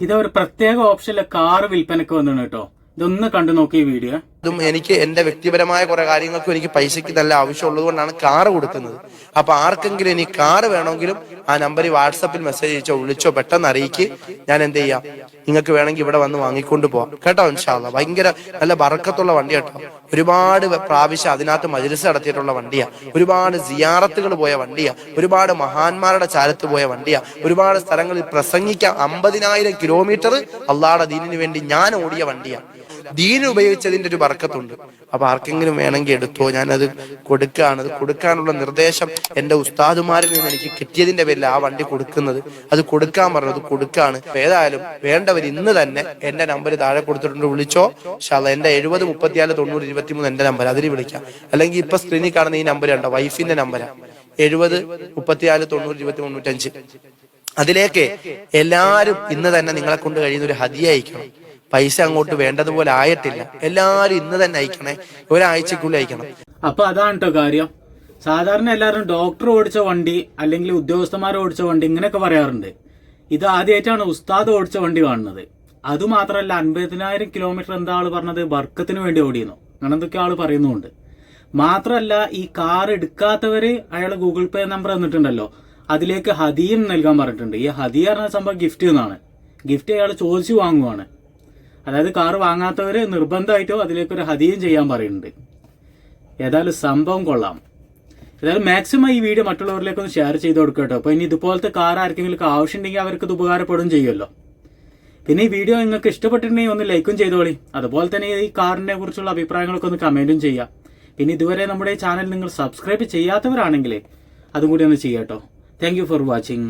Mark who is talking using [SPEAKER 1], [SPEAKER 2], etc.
[SPEAKER 1] ഇത് ഒരു പ്രത്യേക ഓപ്ഷനിലെ കാർ വിൽപ്പനക്ക് വന്നിട്ടുണ്ട് കേട്ടോ. ഇതൊന്ന് കണ്ടു നോക്കി ഈ വീഡിയോ
[SPEAKER 2] ഇതും എനിക്ക് എന്റെ വ്യക്തിപരമായ കുറെ കാര്യങ്ങൾക്കും എനിക്ക് പൈസയ്ക്ക് നല്ല ആവശ്യമുള്ളത് കൊണ്ടാണ് കാറ് കൊടുക്കുന്നത്. അപ്പൊ ആർക്കെങ്കിലും ഇനി കാറ് വേണമെങ്കിലും ആ നമ്പറിൽ വാട്സപ്പിൽ മെസ്സേജ് അയച്ചോ വിളിച്ചോ പെട്ടെന്ന് അറിയിക്ക്. ഞാൻ എന്ത് ചെയ്യാം? നിങ്ങൾക്ക് വേണമെങ്കിൽ ഇവിടെ വന്ന് വാങ്ങിക്കൊണ്ട് പോവാം. കേട്ടോ ഇൻഷാല്ല ഭയങ്കര നല്ല ബറക്കത്തുള്ള വണ്ടി കേട്ടോ. ഒരുപാട് പ്രാവശ്യം അതിനകത്ത് മജിലിസ് നടത്തിയിട്ടുള്ള വണ്ടിയാ. ഒരുപാട് സിയാറത്തുകൾ പോയ വണ്ടിയാ. ഒരുപാട് മഹാന്മാരുടെ ചാരത്ത് പോയ വണ്ടിയാ. ഒരുപാട് സ്ഥലങ്ങളിൽ പ്രസംഗിക്കാൻ അമ്പതിനായിരം കിലോമീറ്റർ അള്ളാടെ ദീനിന് വേണ്ടി ഞാൻ ഓടിയ വണ്ടിയാ. ദീൻ ഉപയോഗിച്ചതിന്റെ ഒരു വർക്കത്തുണ്ട് അപ്പൊ ആർക്കെങ്കിലും വേണമെങ്കിൽ എടുത്തോ? ഞാനത് കൊടുക്കുകയാണ് അത് കൊടുക്കാനുള്ള നിർദ്ദേശം എന്റെ ഉസ്താദുമാരിൽ നിന്ന് എനിക്ക് കിട്ടിയതിന്റെ പേരിൽ ആ വണ്ടി കൊടുക്കുന്നത്. അത് കൊടുക്കാൻ പറഞ്ഞത് കൊടുക്കാണ്. ഏതായാലും വേണ്ടവർ ഇന്ന് തന്നെ എന്റെ നമ്പർ താഴെ കൊടുത്തിട്ടുണ്ട്. വിളിച്ചോ. ശാല എന്റെ എഴുപത് മുപ്പത്തിനാല് തൊണ്ണൂറ് ഇരുപത്തിമൂന്ന് എന്റെ നമ്പർ അതിൽ വിളിക്കാം. അല്ലെങ്കിൽ ഇപ്പൊ സ്ക്രീനിൽ കാണുന്ന ഈ നമ്പർ ഉണ്ടോ വൈഫിന്റെ നമ്പരാണ് എഴുപത് മുപ്പത്തിനാല് തൊണ്ണൂറ് ഇരുപത്തി മുന്നൂറ്റഞ്ച് അതിലേക്ക് എല്ലാവരും ഇന്ന് തന്നെ നിങ്ങളെ കൊണ്ട് കഴിയുന്ന ഒരു ഹതിയ അയക്കണം. പൈസ അങ്ങോട്ട് വേണ്ടതുപോലെ ആയിട്ടില്ല. എല്ലാരും ഇന്ന് തന്നെ അയക്കണേ. ഒരാഴ്ചക്കുള്ളിൽ അയക്കണം.
[SPEAKER 1] അപ്പൊ അതാണ് കാര്യം. സാധാരണ എല്ലാവരും ഡോക്ടർ ഓടിച്ച വണ്ടി അല്ലെങ്കിൽ ഉദ്യോഗസ്ഥന്മാർ ഓടിച്ച വണ്ടി ഇങ്ങനെയൊക്കെ പറയാറുണ്ട്. ഇത് ആദ്യമായിട്ടാണ് ഉസ്താദ് ഓടിച്ച വണ്ടി കാണുന്നത്. അതുമാത്രമല്ല അൻപതിനായിരം കിലോമീറ്റർ എന്താ ആൾ പറഞ്ഞത്? വർക്കത്തിന് വേണ്ടി ഓടിയെന്നു. അങ്ങനെ എന്തൊക്കെ ആൾ പറയുന്നുണ്ട്. മാത്രമല്ല ഈ കാർ എടുക്കാത്തവര് അയാൾ ഗൂഗിൾ പേ നമ്പർ തന്നിട്ടുണ്ടല്ലോ. അതിലേക്ക് ഹദിയും നൽകാൻ പറഞ്ഞിട്ടുണ്ട്. ഈ ഹദിയ പറഞ്ഞ സംഭവം ഗിഫ്റ്റ് എന്നാണ് ഗിഫ്റ്റ് അയാൾ ചോദിച്ചു വാങ്ങുവാണ്. അതായത് കാർ വാങ്ങാത്തവര് നിർബന്ധമായിട്ടോ അതിലേക്ക് ഒരു ഹദിയും ചെയ്യാൻ പറയുന്നുണ്ട്. ഏതായാലും സംഭവം കൊള്ളാം. ഏതായാലും മാക്സിമം ഈ വീഡിയോ മറ്റുള്ളവരിലേക്ക് ഒന്ന് ഷെയർ ചെയ്ത് കൊടുക്കുക കേട്ടോ. അപ്പോൾ ഇനി ഇതുപോലത്തെ കാർ ആർക്കെങ്കിലും ആവശ്യം ഉണ്ടെങ്കിൽ അവർക്ക് ഇത് ഉപകാരപ്പെടും ചെയ്യുമല്ലോ. പിന്നെ ഈ വീഡിയോ നിങ്ങൾക്ക് ഇഷ്ടപ്പെട്ടിട്ടുണ്ടെങ്കിൽ ഒന്ന് ലൈക്കും ചെയ്തോളി. അതുപോലെ തന്നെ ഈ കാറിനെ കുറിച്ചുള്ള അഭിപ്രായങ്ങളൊക്കെ ഒന്ന് കമന്റും ചെയ്യാം. പിന്നെ ഇതുവരെ നമ്മുടെ ചാനൽ നിങ്ങൾ സബ്സ്ക്രൈബ് ചെയ്യാത്തവരാണെങ്കിൽ അതും കൂടി ഒന്ന് ചെയ്യാം കേട്ടോ. Thank for watching